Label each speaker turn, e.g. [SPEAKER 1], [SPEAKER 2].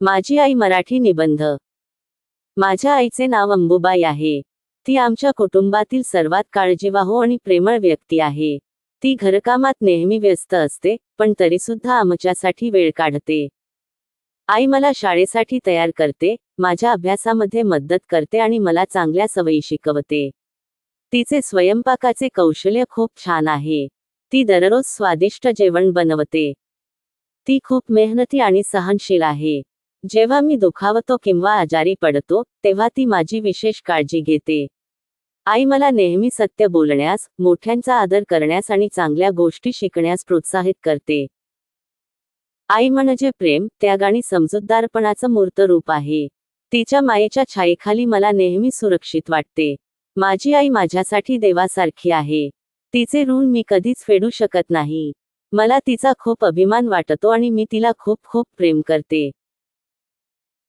[SPEAKER 1] माझी आई मराठी निबंध. माझ्या आईचे नाव अंबुबाई आहे. ती आमच्या कुटुंबातील सर्वात काळजीवाहू आणि प्रेमळ व्यक्ती आहे. ती घरकामात नेहमी व्यस्त असते पण तरीसुद्धा आमच्यासाठी वेळ काढते. आई मला शाळेसाठी तयार करते माझ्या अभ्यासामध्ये मदत करते आणि मला चांगल्या सवयी शिकवते. तिचे स्वयंपाकाचे कौशल्य खूप छान आहे. ती दररोज स्वादिष्ट जेवण बनवते. ती खूप मेहनती आणि सहनशील आहे. जेव्हा मी दुखावतो किंवा आजारी पडतो तेव्हा ती माझी विशेष काळजी घेते. आई मला नेहमी सत्य बोलण्यास मोठ्यांचा आदर करण्यास आणि चांगल्या गोष्टी शिकण्यास प्रोत्साहित करते. आई म्हणजे प्रेम त्याग आणि समजूतदारपणाचं मूर्त रूप आहे. तिच्या मायेच्या छायेखाली मला नेहमी सुरक्षित वाटते. माझी आई माझ्यासाठी देवासारखी आहे. तिचे ऋण मी कधीच फेडू शकत नाही. मला तिचा खूप अभिमान वाटतो आणि मी तिला खूप खूप प्रेम करते.